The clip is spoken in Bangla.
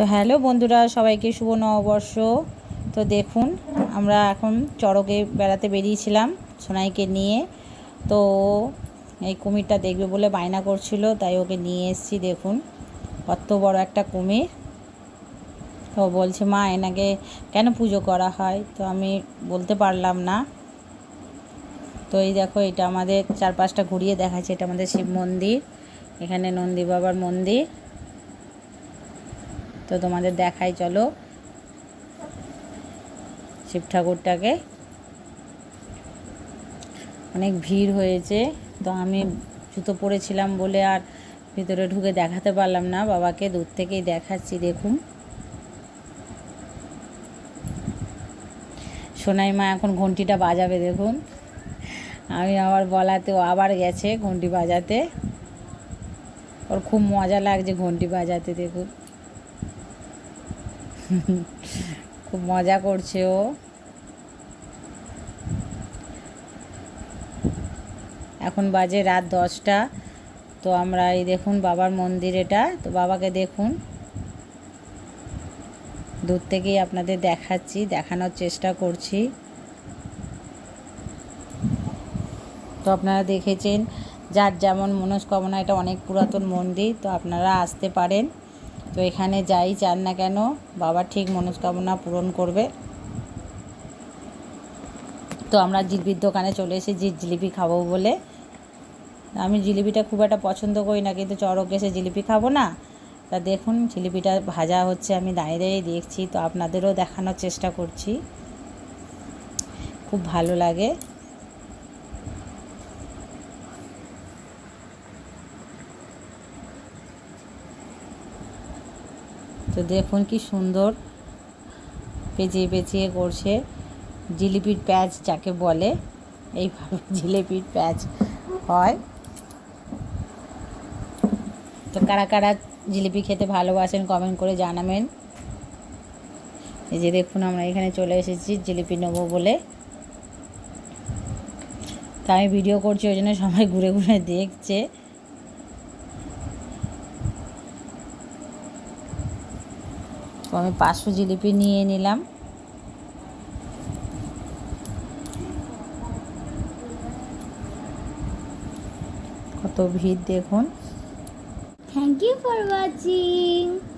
তো হ্যালো বন্ধুরা, সবাইকে শুভ নববর্ষ। তো দেখুন, আমরা এখন চড়কে বেড়াতে বেরিয়েছিলাম সোনাইকে নিয়ে। তো এই কুমিরটা দেখবে বলে বায়না করছিল, তাই ওকে নিয়ে এসেছি, দেখুন। কত বড় একটা কুমির। তো বলছে, মা, এনাকে কেন পুজো করা হয়? তো আমি বলতে পারলাম না। তো এই দেখো, এটা আমাদের চারপাশটা ঘুরিয়ে দেখাচ্ছে, এটা আমাদের শিব মন্দির। এখানে নন্দী বাবার মন্দির। তো তোমাদের দেখাই, চলো। শিব ঠাকুরটাকে। অনেক ভিড় হয়েছে, তো আমি জুতো পরেছিলাম বলে আর ভিতরে ঢুকে দেখাতে পারলাম না। বাবাকে দূর থেকেই দেখাচ্ছি, দেখুন। সোনাই মা এখন ঘন্টিটা বাজাবে, দেখুন। আমি আবার বলাতে ও আবার গেছে ঘন্টি বাজাতে। ওর খুব মজা লাগছে ঘন্টি বাজাতে, দেখুন। খুব মজা করছে ও। এখন বাজে রাত দশটা। তো আমরা এই দেখুন বাবার মন্দির এটা। তো বাবাকে দেখুন। দূর থেকেই আপনাদের দেখাচ্ছি, দেখানোর চেষ্টা করছি। তো আপনারা দেখেছেন, যার যেমন মনস্কামনা, এটা অনেক পুরাতন মন্দির। তো আপনারা আসতে পারেন। তো এখানে যাই চান না কেন, বাবা ঠিক মনস্কামনা পূরণ করবে। তো আমরা জিলিপির দোকানে চলে এসেছি, জিলিপি খাব বলে। আমি জিলিপিটা খুব একটা পছন্দ করি না, কিন্তু চড়ক গেছে, জিলিপি খাব না। তা দেখুন, জিলিপিটা ভাজা হচ্ছে, আমি দাঁড়িয়ে দাঁড়িয়ে দেখছি, তো আপনাদেরও দেখানোর চেষ্টা করছি। খুব ভালো লাগে। তো দেখুন কি সুন্দর পেঁচিয়ে পেঁচিয়ে করছে। জিলিপির প্যাচ যাকে বলে, এইভাবে জিলিপির প্যাচ হয়। তো কারা কারা জিলিপি খেতে ভালোবাসেন কমেন্ট করে জানাবেন। এই যে দেখুন আমরা এখানে চলে এসেছি জিলিপি নেব বলে। তা আমি ভিডিও করছি, ওই জন্য সবাই ঘুরে ঘুরে দেখছে। তো আমি পাঁচশো জিলিপি নিয়ে নিলাম কত ভিড় দেখুন থ্যাংক ইউ ফর watching.